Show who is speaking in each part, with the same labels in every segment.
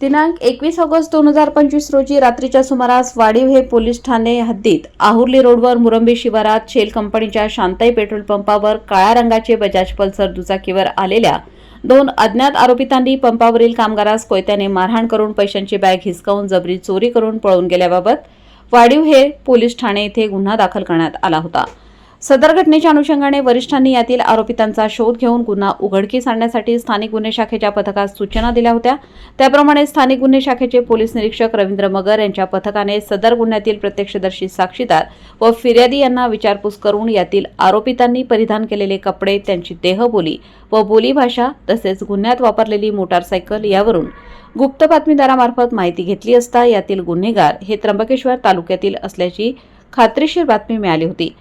Speaker 1: दिनांक एकवीस ऑगस्ट दोन हजार पंचवीस रोजी रात्रीच्या सुमारास वाडीव हे पोलीस ठाणे हद्दीत आहुर्ली रोडवर मुरंबी शिवारात शेल कंपनीच्या शांताई पेट्रोल पंपावर काळ्या रंगाचे बजाज पल्सर दुचाकीवर आलेल्या दोन अज्ञात आरोपितांनी पंपावरील कामगारास कोयत्याने मारहाण करून पैशांची बॅग हिसकावून जबरी चोरी करून पळून गेल्याबाबत वाडीव हे पोलीस ठाणे येथे गुन्हा दाखल करण्यात आला होता. सदर घटनेच्या अनुषंगाने वरिष्ठांनी यातील आरोपितांचा शोध घेऊन गुन्हा उघडकीस आणण्यासाठी स्थानिक गुन्हे शाखेच्या पथकास सूचना दिल्या होत्या. त्याप्रमाणे स्थानिक गुन्हे शाखेचे पोलीस निरीक्षक रवींद्र मगर यांच्या पथकाने सदर गुन्ह्यातील प्रत्यक्षदर्शी साक्षीदार व फिर्यादी यांना विचारपूस करून यातील आरोपितांनी परिधान केलेले कपडे त्यांची देहबोली व बोलीभाषा तसेच गुन्ह्यात वापरलेली मोटारसायकल यावरून गुप्त बातमीदारामार्फत माहिती घेतली असता यातील गुन्हेगार हे त्र्यंबकेश्वर तालुक्यातील असल्याची खात्रीशीर बातमी मिळाली होती.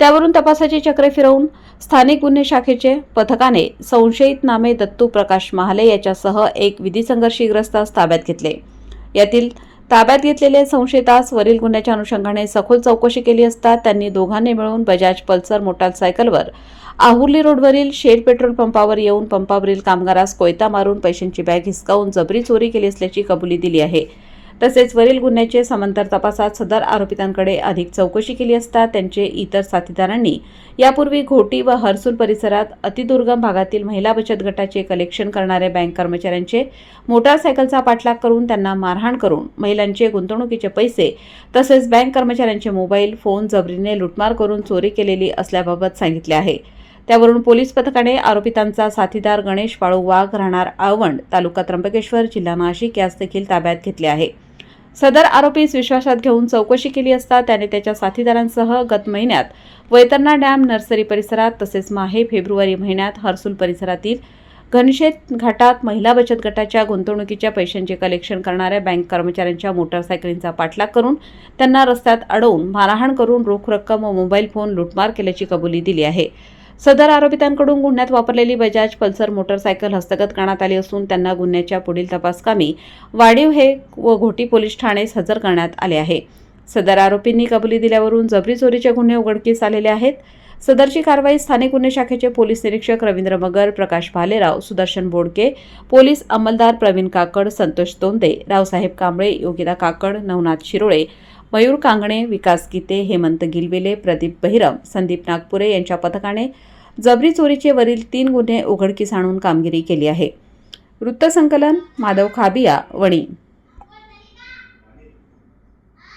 Speaker 1: त्यावरून तपासाची चक्रे फिरवून स्थानिक गुन्हे शाखेचे पथकाने संशयित नामे दत्तू प्रकाश महाले याच्यासह एक विधी संघर्षीग्रस्तास ताब्यात घेतले. यातील ताब्यात घेतलेले संशयितास वरील गुन्ह्याच्या अनुषंगाने सखोल चौकशी केली असता त्यांनी दोघांनी मिळून बजाज पल्सर मोटारसायकलवर आहुर्ली रोडवरील शेड पेट्रोल पंपावर येऊन पंपावरील कामगारास कोयता मारून पैशांची बॅग हिसकावून जबरी चोरी केली असल्याची कबुली दिली आहे. तसेच वरील गुन्ह्याचे समांतर तपासात सदर आरोपितांकडे अधिक चौकशी केली असता त्यांचे इतर साथीदारांनी यापूर्वी घोटी व हर्सूल परिसरात अतिदुर्गम भागातील महिला बचत गटाचे कलेक्शन करणारे बँक कर्मचाऱ्यांचे मोटारसायकलचा पाठलाग करून त्यांना मारहाण करून महिलांचे गुंतवणुकीचे पैसे तसेच बँक कर्मचाऱ्यांचे मोबाईल फोन जबरीने लुटमार करून चोरी केलेली असल्याबाबत सांगितले आहे. त्यावरून पोलीस पथकाने आरोपितांचा साथीदार गणेश बाळू वाघ राहणार आवंड तालुका त्र्यंबकेश्वर जिल्हा नाशिक यास देखील ताब्यात घेतले आहे. सदर आरोपीस विश्वासात घेऊन चौकशी केली असता त्याने त्याच्या साथीदारांसह गत महिन्यात वैतरणा डॅम नर्सरी परिसरात तसेच माहे फेब्रुवारी महिन्यात हर्सुल परिसरातील घनशेत घाटात महिला बचत गटाच्या गुंतवणुकीच्या पैशांचे कलेक्शन करणाऱ्या बँक कर्मचाऱ्यांच्या मोटारसायकलींचा पाठलाग करून त्यांना रस्त्यात अडवून मारहाण करून रोख रक्कम व मोबाईल फोन लुटमार केल्याची कबुली दिली आहे. सदर आरोपितांकडून गुन्ह्यात वापरलेली बजाज पल्सर मोटरसायकल हस्तगत करण्यात आली असून त्यांना गुन्ह्याच्या पुढील तपासकामी वाढीव हे व घोटी पोलीस ठाणेस हजर करण्यात आले आहे. सदर आरोपींनी कबुली दिल्यावरून जबरी चोरीचे गुन्हे उघडकीस आलेले आहेत. सदरची कारवाई स्थानिक गुन्हे शाखेचे पोलीस निरीक्षक रवींद्र मगर प्रकाश भालेराव सुदर्शन बोडके पोलीस अंमलदार प्रवीण काकड संतोष तोंदे रावसाहेब कांबळे योगिता काकड नवनाथ शिरोळे मयूर कांगणे विकास गीते हेमंत गिलवेले प्रदीप बहिरम संदीप नागपुरे यांच्या पथकाने जबरी चोरीचे वरील तीन गुन्हे उघडकीस आणून कामगिरी केली आहे. वृत्तसंकलन माधव खाबिया वणी.